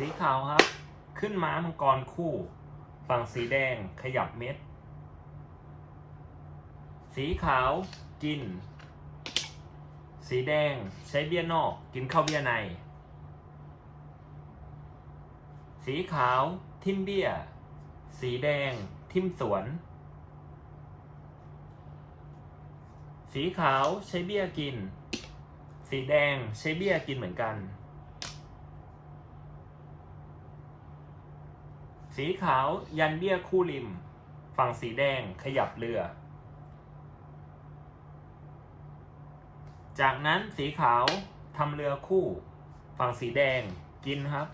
สีขาวครับ ขึ้นม้ามังกรคู่ ฝั่งสีแดงขยับเม็ด สีขาวกิน สีแดงใช้เบี้ยนอก กินข้าวเบี้ยใน สีขาวทิมเบี้ย สีแดงทิมสวน สีขาวใช้เบี้ยกิน สีแดงใช้เบี้ยกินเหมือนกัน สีขาวยันเบี้ยคู่ริม ฝั่งสีแดงขยับเรือ จากนั้นสีขาวทำเรือคู่ ฝั่งสีแดงกินครับ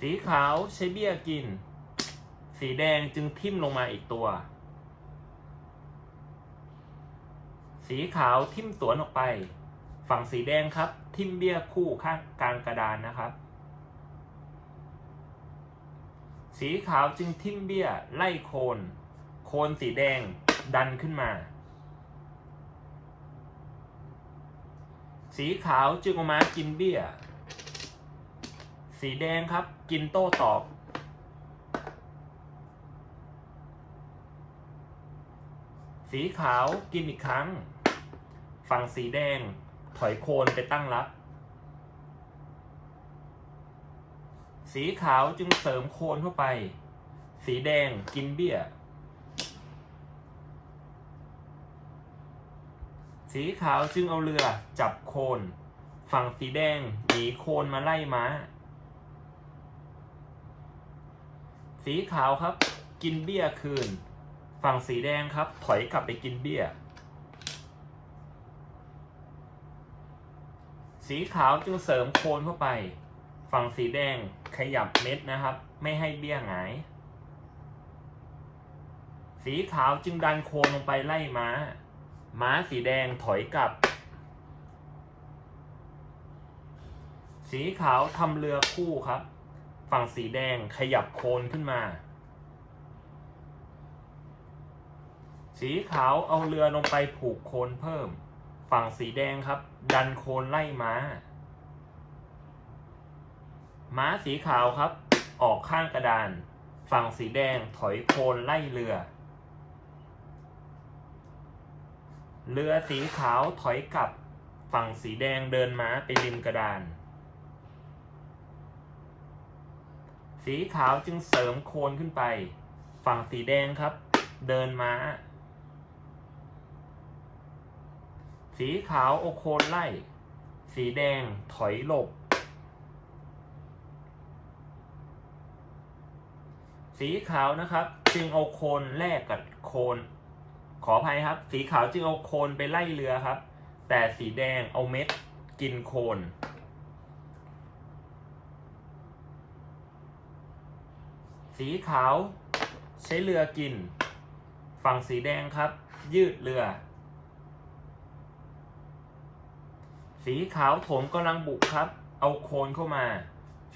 สีขาวใช้เบี้ยกิน สีแดงจึงทิ่มลงมาอีกตัว สีขาวทิ่มสวนออกไป ฝั่งสีแดงครับ ทิ่มเบี้ยคู่ข้างกลางกระดานนะครับ สีขาวจึงทิ่มเบี้ยไล่โคน โคนสีแดงดันขึ้นมา สีขาวจึงเอามากินเบี้ย สีแดงครับกินโต้ตอบสีขาวกินอีกครั้ง ฝั่งสีแดง ถอยโคนไปตั้งรับ สีขาวจึงเสริมโคนเข้าไป สีแดงกินเบี้ย สีขาวจึงเอาเรือจับโคน ฝั่งสีแดงหนีโคนมาไล่ม้า สีขาวครับ กินเบี้ยคืน ฝั่งสีแดงครับ ถอยกลับไปกินเบี้ย สีขาวจึงเสริมโคนเข้าไป ฝั่งสีแดงขยับเม็ดนะครับ ไม่ให้เบี้ยหงาย สีขาวจึงดันโคนลงไปไล่ม้า ม้าสีแดงถอยกลับ สีขาวทำเรือคู่ครับ ฝั่งสีแดงขยับโคนขึ้นมา สีขาวเอาเรือลงไปผูกโคนเพิ่ม ฝั่งสีแดงครับ ดันโคนไล่ม้า ม้าสีขาวครับ ออกข้างกระดาน ฝั่งสีแดงถอยโคนไล่เรือ เรือสีขาวถอยกลับ ฝั่งสีแดงเดินม้าไปริมกระดาน สีขาวจึงเสริมโคนขึ้นไป ฝั่งสีแดงครับ เดินม้า สีขาวโอาโคนไล่ สีแดงถอยหลบ สีขาวนะครับ จึงเอาโคนแลกกับโคน ขออภัยครับ สีขาวจึงเอาโคนไปไล่เรือครับ แต่สีแดงเอาเม็ดกินโคนสีขาวใช้เรือกิน ฝั่งสีแดงครับ ยืดเรือ สีขาวโถมกำลังบุกครับ เอาโคนเข้ามา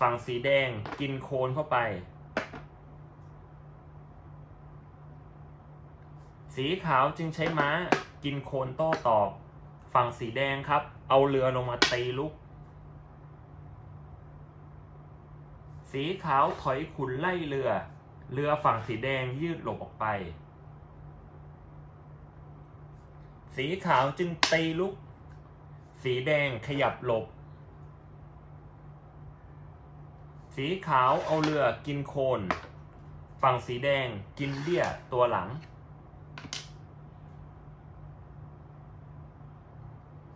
ฝั่งสีแดงกินโคนเข้าไป สีขาวจึงใช้ม้ากินโคนโต้ตอบ ฝั่งสีแดงครับ เอาเรือลงมาตีลุก สีขาวถอยขุนไล่เรือ เรือฝั่งสีแดงยืดหลบออกไป สีขาวจึงตีลุก สีแดงขยับหลบ สีขาวเอาเรือกินโคน ฝั่งสีแดงกินเบี้ยตัวหลัง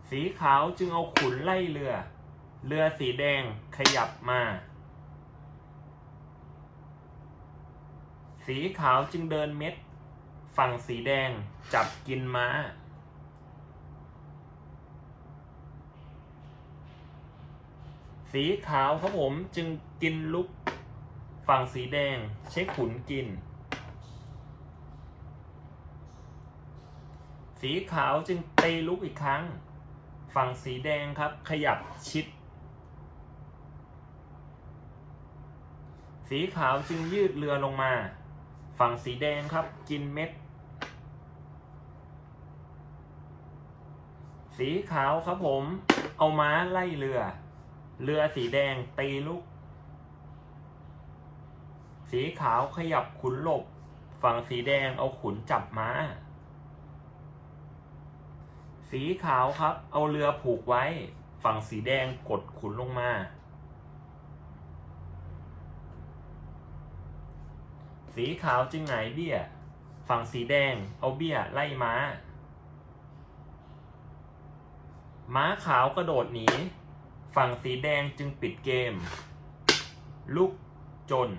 สีขาวจึงเอาขุนไล่เรือ เรือสีแดงขยับมา สีขาวจึงเดินเม็ด ฝั่งสีแดงจับกินม้า สีขาวครับผมจึงกินลุกฝั่งสีแดง ใช้ขุนกิน สีขาวจึงตีลุกอีกครั้ง ฝั่งสีแดงครับ ขยับชิด สีขาวจึงยืดเรือลงมา ฝั่งสีแดงครับ กินเม็ด สีขาวครับผม เอาม้าไล่เรือ เรือสีแดงตีลุก สีขาวขยับขุนหลบ ฝั่งสีแดงเอาขุนจับม้า สีขาวครับ เอาเรือผูกไว้ ฝั่งสีแดงกดขุนลงมา สีขาวจึงหงายเบี้ย ฝั่งสีแดงเอาเบี้ยไล่ม้า ม้าขาวกระโดดหนี ฝั่งสีแดงจึงปิดเกม ลุกจน